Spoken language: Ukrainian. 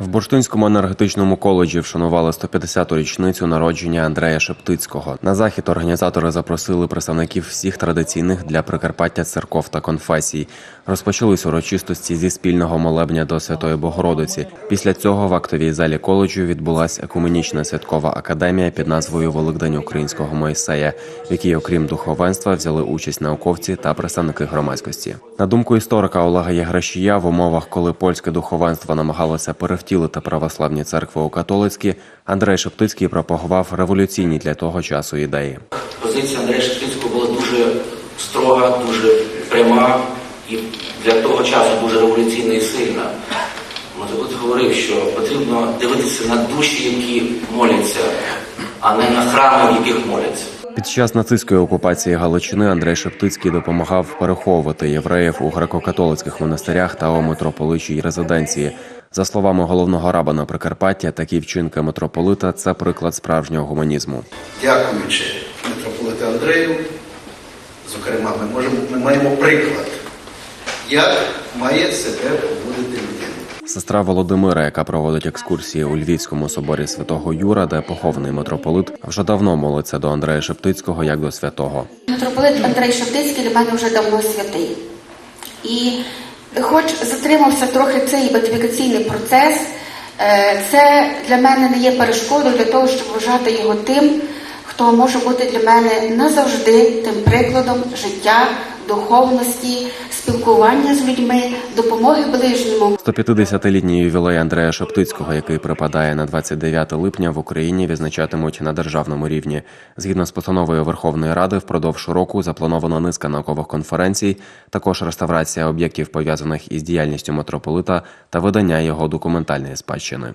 В Бурштинському енергетичному коледжі вшанували 150-ту річницю народження Андрея Шептицького. На захід організатори запросили представників всіх традиційних для Прикарпаття церков та конфесій. Розпочались урочистості зі спільного молебня до Святої Богородиці. Після цього в актовій залі коледжу відбулася екуменічна святкова академія під назвою Великдень українського Моїсея, в якій, окрім духовенства, взяли участь науковці та представники громадськості. На думку історика Олега Яграшія, в умовах, коли польське духовенство намагалося перевтілити православні церкви у католицькі, Андрей Шептицький пропагував революційні для того часу ідеї. Позиція Андрія Шептицького була дуже строга, дуже пряма і для того часу дуже революційна і сильна. Митрополит говорив, що потрібно дивитися на душі, які моляться, а не на храми, в яких моляться. Під час нацистської окупації Галичини Андрей Шептицький допомагав переховувати євреїв у греко-католицьких монастирях та у митрополичій резиденції. За словами головного раба на Прикарпаття, такі вчинки митрополита це приклад справжнього гуманізму. дякуючи митрополиту Андрею, зокрема, ми, можемо, ми маємо приклад, як має себе поводити людина. Сестра Володимира, яка проводить екскурсії у Львівському соборі святого Юра, де похований митрополит, вже давно молиться до Андрея Шептицького як до святого. Митрополит Андрей Шептицький для мене вже давно святий. І хоч затримався трохи цей ідентифікаційний процес, е, це для мене не є перешкодою для того, щоб вважати його тим, хто може бути для мене назавжди тим прикладом життя, духовності, спілкування з людьми, допомоги ближньому. 150-літній ювілей Андрея Шептицького, який припадає на 29 липня, в Україні відзначатимуть на державному рівні. Згідно з постановою Верховної Ради, впродовж року запланована низка наукових конференцій, також реставрація об'єктів пов'язаних із діяльністю митрополита та видання його документальної спадщини.